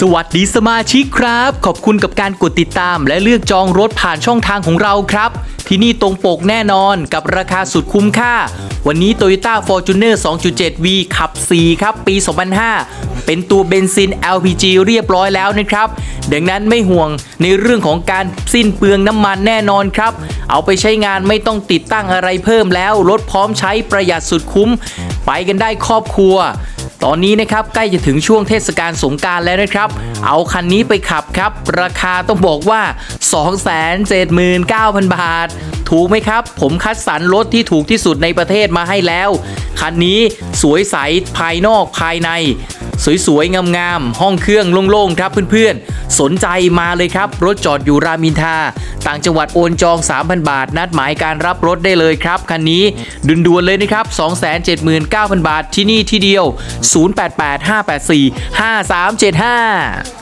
สวัสดีสมาชิกครับ ขอบคุณกับการกดติดตาม และเลือกจองรถผ่านช่องทางของเราครับ ที่นี่ตรงปกแน่นอนกับราคาสุดคุ้มค่า วันนี้ Toyota Fortuner 2.7V ขับ 4 ครับ ปี 2005 เป็นตัวเบนซิน LPG เรียบร้อยแล้วนะครับ ดังนั้นไม่ห่วงในเรื่องของการสิ้นเปลืองน้ำมันแน่นอนครับ เอาไปใช้งานไม่ต้องติดตั้งอะไรเพิ่มแล้วรถพร้อมใช้ประหยัดสุดคุ้ม ไปกันได้ครอบครัว ตอนนี้นะครับใกล้จะถึงช่วงเทศกาลสงการแล้วนะครับ เอาคันนี้ไปขับครับ ราคาต้องบอกว่า 279,000 บาท ถูกไหมครับ ผมคัดสรรรถที่ถูกที่สุดในประเทศมาให้แล้ว คันนี้สวยใสภายนอกภายใน สวยๆ งามๆ ห้องเครื่องโล่งๆ ครับเพื่อนๆ สนใจมาเลยครับ รถจอดอยู่รามินทา ต่างจังหวัดโอนจอง 3,000 บาท นัดหมายการรับรถได้เลยครับ คันนี้ด่วนๆเลยนะครับ 279,000 บาทที่นี่ที่เดียว 0885845375